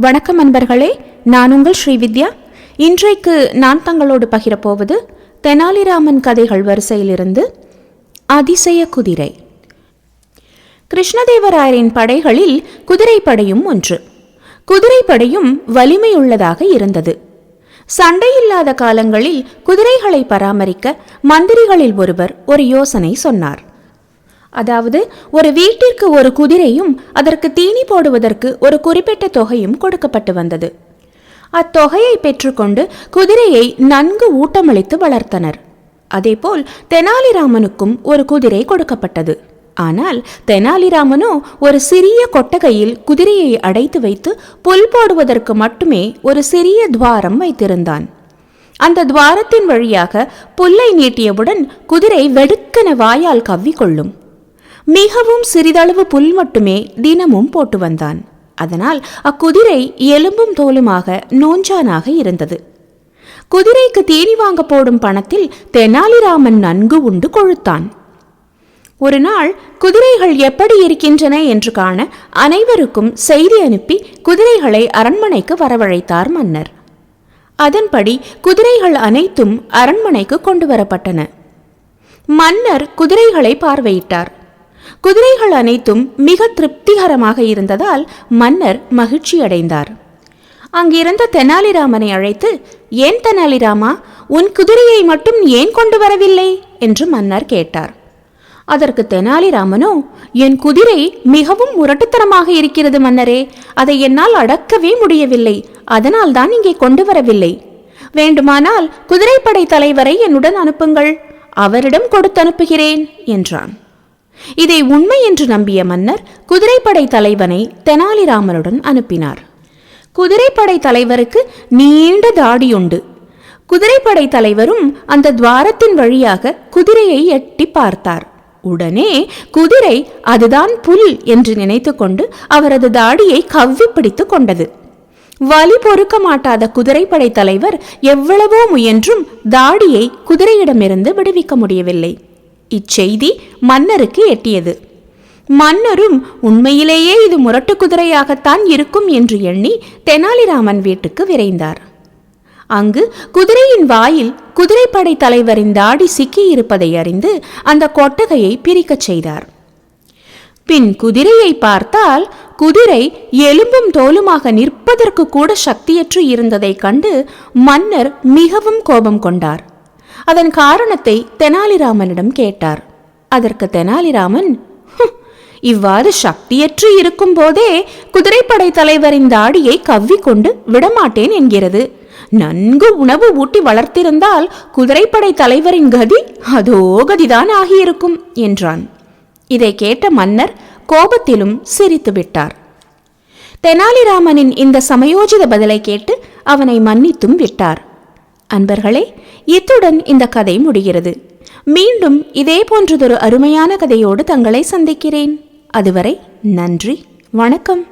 வணக்கம் அன்பர்களே நான் உங்கள் ஸ்ரீவித்யா இன்றைக்கு நான் தங்களோடு பகிரப்போவது தெனாலிராமன் கதைகள் வரிசையிலிருந்து அதிசய குதிரை. கிருஷ்ணதேவராயரின் படைகளில் குதிரைப்படையும் ஒன்று. குதிரைப்படையும் வலிமையுள்ளதாக இருந்தது. சண்டையில்லாத காலங்களில் குதிரைகளை பராமரிக்க மந்திரிகளில் ஒருவர் ஒரு யோசனை சொன்னார். அதாவது ஒரு வீட்டிற்கு ஒரு குதிரையும் அதற்கு தீனி போடுவதற்கு ஒரு குறிப்பிட்ட தொகையும் கொடுக்கப்பட்டு வந்தது. அத்தொகையை பெற்றுக்கொண்டு குதிரையை நன்கு ஊட்டமளித்து வளர்த்தனர். அதேபோல் தெனாலிராமனுக்கும் ஒரு குதிரை கொடுக்கப்பட்டது. ஆனால் தெனாலிராமனோ ஒரு சிறிய கொட்டகையில் குதிரையை அடைத்து வைத்து புல் போடுவதற்கு மட்டுமே ஒரு சிறிய துவாரம் வைத்திருந்தான். அந்த துவாரத்தின் வழியாக புல்லை நீட்டியவுடன் குதிரை வெடுக்கென வாயால் கவ்விக்கொள்ளும். மிகவும் சிறிதளவு புல் மட்டுமே தினமும் போட்டு வந்தான். அதனால் அக்குதிரை எலும்பும் தோலுமாக நோஞ்சானாக இருந்தது. குதிரைக்கு தேனி வாங்க போடும் பணத்தில் தெனாலிராமன் நன்கு உண்டு கொழுத்தான். ஒரு நாள் குதிரைகள் எப்படி இருக்கின்றன என்று காண அனைவருக்கும் செய்தி அனுப்பி குதிரைகளை அரண்மனைக்கு வரவழைத்தார் மன்னர். அதன்படி குதிரைகள் அனைத்தும் அரண்மனைக்கு கொண்டு வரப்பட்டன. மன்னர் குதிரைகளை பார்வையிட்டார். குதிரைகள் அனைத்தும் மிக திருப்திகரமாக இருந்ததால் மன்னர் மகிழ்ச்சியடைந்தார். அங்கிருந்த தெனாலிராமனை அழைத்து ஏன் தெனாலிராமா உன் குதிரையை மட்டும் ஏன் கொண்டு வரவில்லை? என்று மன்னர் கேட்டார். அதற்கு தெனாலிராமனோ என் குதிரை மிகவும் முரட்டுத்தனமாக இருக்கிறது மன்னரே அதை என்னால் அடக்கவே முடியவில்லை அதனால் தான் இங்கே கொண்டு வரவில்லை. வேண்டுமானால் குதிரைப்படை தலைவரை என்னுடன் அனுப்புங்கள் அவரிடம் கொடுத்து அனுப்புகிறேன் என்றான். இதை உண்மை என்று நம்பிய மன்னர் குதிரைப்படை தலைவனை தெனாலிராமனுடன் அனுப்பினார். குதிரைப்படை தலைவருக்கு நீண்ட தாடியுண்டு. குதிரைப்படை தலைவரும் அந்த துவாரத்தின் வழியாக குதிரையை எட்டி பார்த்தார். உடனே குதிரை அதுதான் புல் என்று நினைத்துக்கொண்டு அவரது தாடியை கவ்வி பிடித்துக் கொண்டது. வலி பொறுக்க மாட்டாத குதிரைப்படை தலைவர் எவ்வளவோ முயன்றும் தாடியை குதிரையிடமிருந்து விடுவிக்க முடியவில்லை. இச்செய்தி மன்னருக்கு எட்டியது. மன்னரும் உண்மையிலேயே இது முரட்டு குதிரையாகத்தான் இருக்கும் என்று எண்ணி தெனாலிராமன் வீட்டுக்கு விரைந்தார். அங்கு குதிரையின் வாயில் குதிரைப்படை தலைவரின் தாடி சிக்கியிருப்பதை அறிந்து அந்த கொட்டகையை பிரிக்கச் செய்தார். பின் குதிரையை பார்த்தால் குதிரை எலும்பும் தோலுமாக நிற்பதற்கு கூட சக்தியற்று இருந்ததைக் கண்டு மன்னர் மிகவும் கோபம் கொண்டார். அதன் காரணத்தை தெனாலிராமனிடம் கேட்டார். அதற்கு தெனாலிராமன் இவ்வாறு சக்தியற்று இருக்கும் போதே குதிரைப்படை தலைவரின் தாடியை கவ்விக்கொண்டு விடமாட்டேன் என்கிறது. நன்கு உணவு ஊட்டி வளர்த்திருந்தால் குதிரைப்படை தலைவரின் கதி அதோ கதிதான் ஆகியிருக்கும் என்றான். இதை கேட்ட மன்னர் கோபத்திலும் சிரித்து விட்டார். தெனாலிராமனின் இந்த சமயோஜித பதிலை கேட்டு அவனை மன்னித்தும் விட்டார். அன்பர்களே இத்துடன் இந்த கதை முடிகிறது. மீண்டும் இதே போன்றதொரு அருமையான கதையோடு தங்களை சந்திக்கிறேன். அதுவரை நன்றி வணக்கம்.